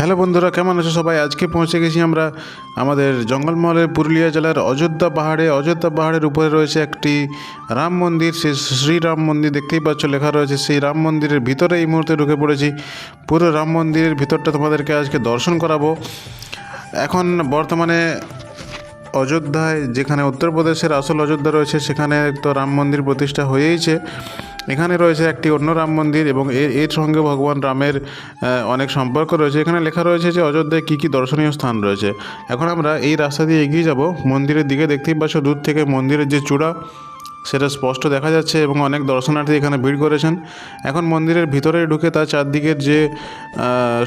Hello বন্ধুরা, কেমন আছো সবাই? আজকে পৌঁছে গেছি আমরা আমাদের জঙ্গলমহলের পুরুলিয়া জেলার অযোধ্যা পাহাড়ে। অযোধ্যা পাহাড়ের উপরে রয়েছে একটি রাম মন্দির। সেই শ্রীরাম মন্দির দেখতেই পাচ্ছ, লেখা রয়েছে, সেই রাম মন্দিরের ভিতরে এই মুহূর্তে ঢুকে পড়েছি। পুরো রাম মন্দিরের ভিতরটা তোমাদেরকে আজকে দর্শন করাবো। এখন বর্তমানে অযোধ্যায়, যেখানে উত্তরপ্রদেশের আসল অযোধ্যা রয়েছে, সেখানে তো রাম মন্দির প্রতিষ্ঠা হয়েইছে। এখানে রয়েছে একটি অন্য রাম মন্দির এবং এর এর সঙ্গে ভগবান রামের অনেক সম্পর্ক রয়েছে। এখানে লেখা রয়েছে যে অযোধ্যায় কী কী দর্শনীয় স্থান রয়েছে। এখন আমরা এই রাস্তা দিয়ে এগিয়ে যাব। মন্দিরের দিকে দেখতেই পাচ্ছ দূর থেকে মন্দিরের যে চূড়া, সেটা স্পষ্ট দেখা যাচ্ছে এবং অনেক দর্শনার্থী এখানে ভিড় করেছেন। এখন মন্দিরের ভিতরে ঢুকে তার চারদিকের যে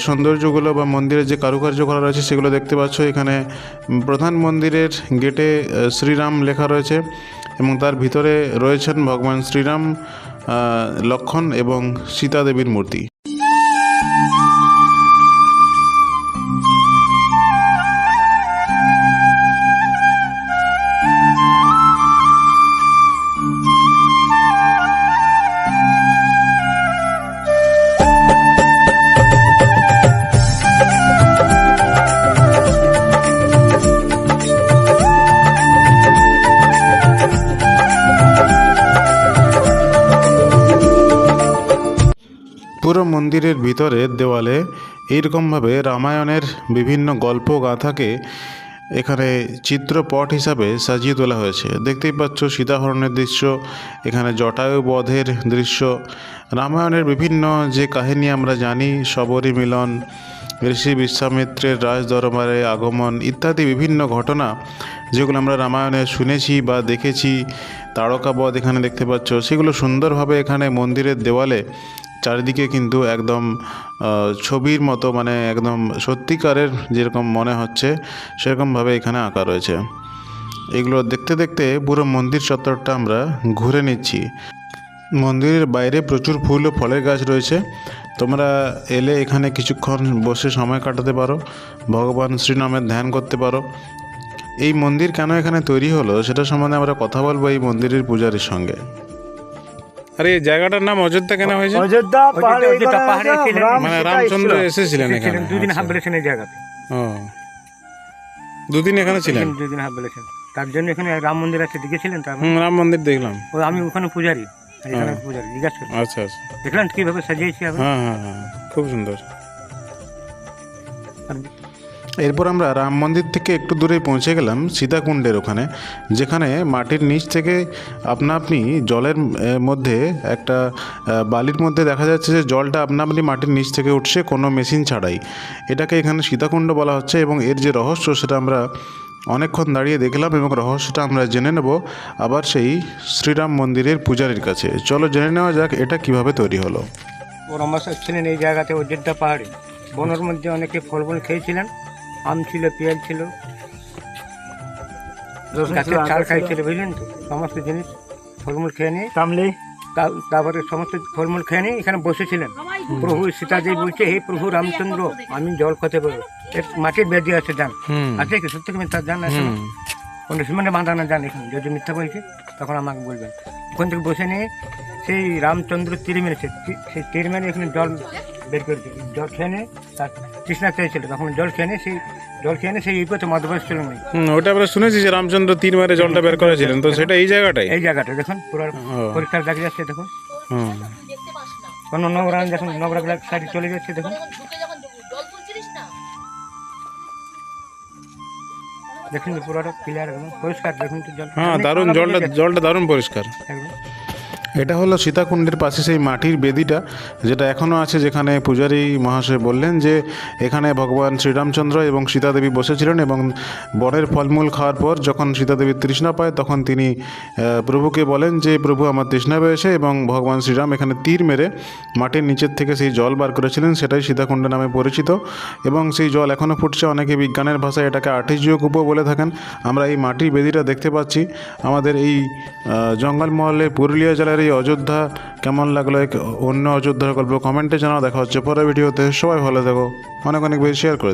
সৌন্দর্যগুলো বা মন্দিরের যে কারুকার্য করা রয়েছে, সেগুলো দেখতে পাচ্ছ। এখানে প্রধান মন্দিরের গেটে শ্রীরাম লেখা রয়েছে এবং তার ভিতরে রয়েছেন ভগবান শ্রীরাম। লক্ষণ এবং সীতা দেবীর মূর্তি। পুরো মন্দিরের ভিতরের দেওয়ালে এইরকমভাবে রামায়ণের বিভিন্ন গল্প গাথাকে এখানে চিত্রপট হিসাবে সাজিয়ে তোলা হয়েছে। দেখতেই পাচ্ছ সীতাহরণের দৃশ্য, এখানে জটায়ু বধের দৃশ্য। রামায়ণের বিভিন্ন যে কাহিনী আমরা জানি শবরী মিলন ঋষি বিশ্বামিত্রের রাজ দরবারে আগমন ইত্যাদি বিভিন্ন ঘটনা যেগুলো আমরা রামায়ণে শুনেছি বা দেখেছি, তারকাবধ এখানে দেখতে পাচ্ছ, সেগুলো সুন্দরভাবে এখানে মন্দিরের দেওয়ালে চারিদিকে কিন্তু একদম ছবির মতো মানে একদম সত্যিকারের যেরকম মনে হচ্ছে, সেরকমভাবে এখানে আঁকা রয়েছে। এগুলো দেখতে দেখতে পুরো মন্দির চত্বরটা আমরা ঘুরে নিচ্ছি। মন্দিরের বাইরে প্রচুর ফুল ও ফলের গাছ রয়েছে। তোমরা এলে এখানে কিছুক্ষণ বসে সময় কাটাতে পারো, ভগবান শ্রীরামের ধ্যান করতে পারো। এই মন্দির কেন এখানে তৈরি হলো, সেটা সম্বন্ধে আমরা কথা বলব এই মন্দিরের পূজারীর সঙ্গে। আরে এই জায়গাটার নাম অযোধ্যা কেন হয়েছে? অযোধ্যা পাহাড়ে অযোধ্যা পাহাড়ে মানে রামচন্দ্র এসেছিলেন এখানে। দুদিন আচ্ছা। হাফ বেলেছেন এই জায়গাতে। ও। দুদিন এখানে ছিলেন? দুদিন হাফ বেলেছেন তার জন্য এখানে রাম মন্দির আছে দেখেছিলেন তার হুম রাম মন্দির দেখলাম। ও আমি ওখানে পূজারি। এখানে পূজারি জিজ্ঞাসা করুন আচ্ছা আচ্ছা। দেখলেন কীভাবে সাজিয়েছি আমি? হ্যাঁ হ্যাঁ হ্যাঁ খুব সুন্দর। আর- এরপর আমরা রাম মন্দির থেকে একটু দূরে পৌঁছে গেলাম সীতাকুণ্ডের ওখানে, যেখানে মাটির নিচ থেকে আপনা আপনি জলের মধ্যে একটা বালির মধ্যে দেখা যাচ্ছে যে জলটা আপনা আপনি মাটির নিচ থেকে উঠছে কোনো মেশিন ছাড়াই। এটাকে এখানে সীতাকুণ্ড বলা হচ্ছে এবং এর যে রহস্য সেটা আমরা অনেকক্ষণ দাঁড়িয়ে দেখলাম এবং রহস্যটা আমরা জেনে নেব আবার সেই শ্রীরাম মন্দিরের পূজারীর কাছে। চলো জেনে নেওয়া যাক এটা কীভাবে তৈরি হলো। আমার ছিলেন এই জায়গাতে অযোধ্যা পাহাড়ে। বনের মধ্যে অনেকে ফলমূল খেয়েছিলেন। আম ছিল পেঁয়াজ ছিল। গাছের চাল ছিল। খাইছিল বুঝলেন তো? সমস্ত জিনিস ফলমূল খেয়ে নিয়ে। কামলি তারপরে সমস্ত ফলমূল খেয়ে নিয়ে এখানে বসেছিলেন। প্রভু সীতাদেবী বলছে হে প্রভু রামচন্দ্র আমি জল খেতে পারব। মাটির বেদি আছে হুম। আছে কি? সত্যি মিথ্যা? জান আছে কোনো সিমেন্টে বাঁধা না জান এখানে। যদি মিথ্যা বলছে তখন আমাকে বলবেন। ওখান থেকে বসে নিয়ে সেই রামচন্দ্র তীর মেরেছে। সেই তীর মেরে এখানে জল বের করেছে জল খেয়ে নিয়ে তার তৃষ্ণা চেয়েছিল তখন জল খেয়ে নিয়ে সেই জল খেয়ে নিয়ে সেই ইপতে মধ্যপ্রদেশ ছিল না হুম, ওটা আমরা শুনেছি যে রামচন্দ্র তীর মারে জলটা বের করেছিলেন। তো সেটা এই জায়গাটাই? এই জায়গাটা দেখুন পুরো পরিষ্কার দেখা যাচ্ছে দেখুন। কোনো নোংরা দেখুন নোংরা সাইডে চলে যাচ্ছে দেখুন। দেখুন পুরোটা ক্লিয়ার একদম পরিষ্কার দেখুন তো জল। হ্যাঁ দারুণ জলটা জলটা দারুণ পরিষ্কার। একদম। এটা হলো সীতাকুণ্ডের পাশে সেই মাটির বেদিটা, যেটা এখনও আছে যেখানে পূজারী মহাশয় বললেন যে এখানে ভগবান শ্রীরামচন্দ্র এবং সীতাদেবী বসেছিলেন এবং বনের ফলমূল খাওয়ার পর যখন সীতাদেবী তৃষ্ণা পায় তখন তিনি প্রভুকে বলেন যে, প্রভু, আমার তৃষ্ণা পেয়েছে এবং ভগবান শ্রীরাম এখানে তীর মেরে মাটির নিচের থেকে সেই জল বার করেছিলেন, সেটাই সীতাকুণ্ড নামে পরিচিত। এবং সেই জল এখনও ফুটছে, অনেকে বিজ্ঞানের ভাষায় এটাকে আর্টিজিও কূপও বলে থাকেন। আমরা এই মাটির বেদিটা দেখতে পাচ্ছি। আমাদের এই জঙ্গলমহলে পুরুলিয়া জেলার এই অযোধ্যা কেমন লাগল? এক অন্য অযোধ্যার গল্প কমেন্টে জানাও, দেখা হচ্ছে পরের ভিডিওতে। সবাই ভালো থাকো। অনেক অনেক বেশি শেয়ার করে